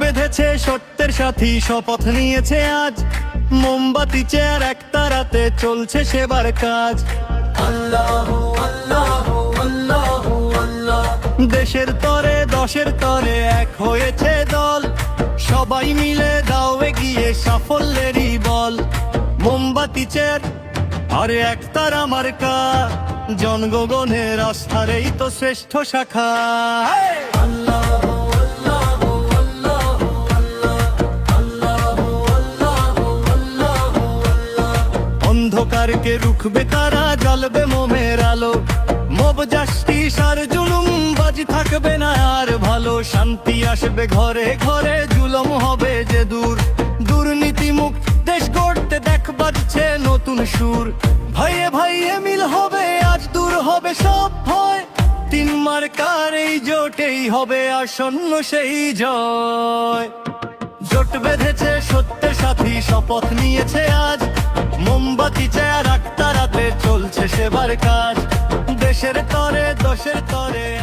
বেঁধেছে সত্যের সাথী শপথ নিয়েছে আজ। মোমবাতি চেয়ার এক তারাতে চলছে সেবার কাজ। দেশের তরে দশের তরে এক হয়েছে দল। সবাই মিলে দাও এগিয়ে সাফল্যেরই বল। মোমবাতি চের আরে এক তার আমার কা জনগণের আস্থার এই তো শ্রেষ্ঠ শাখা। অন্ধকারকে রুখবে তারা জ্বলবে মোমের আলো মব জাস্টি সার জুলুম বাজি থাকবে না আর ভালো শান্তি আসবে ঘরে ঘরে জুলুম হবে যে দূর দুর্নীতি মুক্ত দেশ গড়তে দেখ বাজছে নতুন সুর। ভাইয়ে ভাইয়ে মিল হবে, আজ দূর হবে সব ভয়। তিন মার্কার এই জোটেই হবে আসন্ন সেই জয়। জোট বেঁধেছে সত্যের সাথী, শপথ নিয়েছে আজ। মোমবাতি চেয়ার রাতে চলছে সেবার কাজ। দেশের তরে দশের তরে।